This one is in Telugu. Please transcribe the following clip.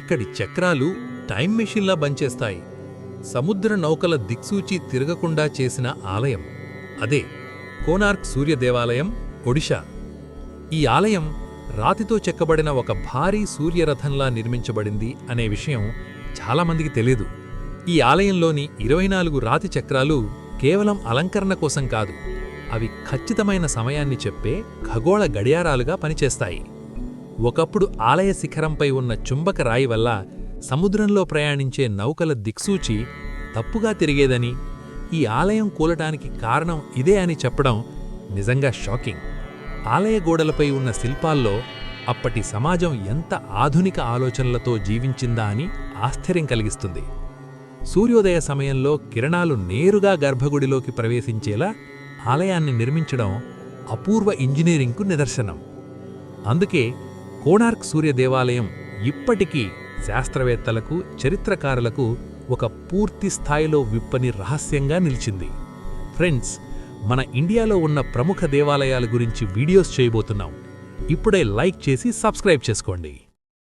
ఇక్కడి చక్రాలు టైం మెషిన్లా బంచేస్తాయి. సముద్ర నౌకల దిక్సూచి తిరగకుండా చేసిన ఆలయం. అదే కోనార్క్ సూర్య దేవాలయం ఒడిషా ఈ ఆలయం రాతితో చెక్కబడిన ఒక భారీ సూర్యరథంలా నిర్మించబడింది అనే విషయం చాలామందికి తెలియదు ఈ ఆలయంలోని ఇరవై నాలుగు రాతి చక్రాలు కేవలం అలంకరణ కోసం కాదు అవి ఖచ్చితమైన సమయాన్ని చెప్పే ఖగోళ గడియారాలుగా పనిచేస్తాయి. ఒకప్పుడు ఆలయ శిఖరంపై ఉన్న చుంబక రాయి వల్ల సముద్రంలో ప్రయాణించే నౌకల దిక్సూచి తప్పుగా తిరిగేదని ఈ ఆలయం కూలటానికి కారణం ఇదే అని చెప్పడం నిజంగా షాకింగ్. ఆలయ గోడలపై ఉన్న శిల్పాల్లో అప్పటి సమాజం ఎంత ఆధునిక ఆలోచనలతో జీవించిందా అని ఆశ్చర్యం కలిగిస్తుంది. సూర్యోదయ సమయంలో కిరణాలు నేరుగా గర్భగుడిలోకి ప్రవేశించేలా ఆలయాన్ని నిర్మించడం అపూర్వ ఇంజనీరింగ్కు నిదర్శనం. అందుకే కోణార్క్ సూర్య దేవాలయం ఇప్పటికీ శాస్త్రవేత్తలకు చరిత్రకారులకు ఒక పూర్తి స్థాయిలో విప్పని రహస్యంగా నిలిచింది. ఫ్రెండ్స్ మన ఇండియాలో ఉన్న ప్రముఖ దేవాలయాల గురించి వీడియోస్ చేయబోతున్నాం. ఇప్పుడే లైక్ చేసి సబ్స్క్రైబ్ చేసుకోండి.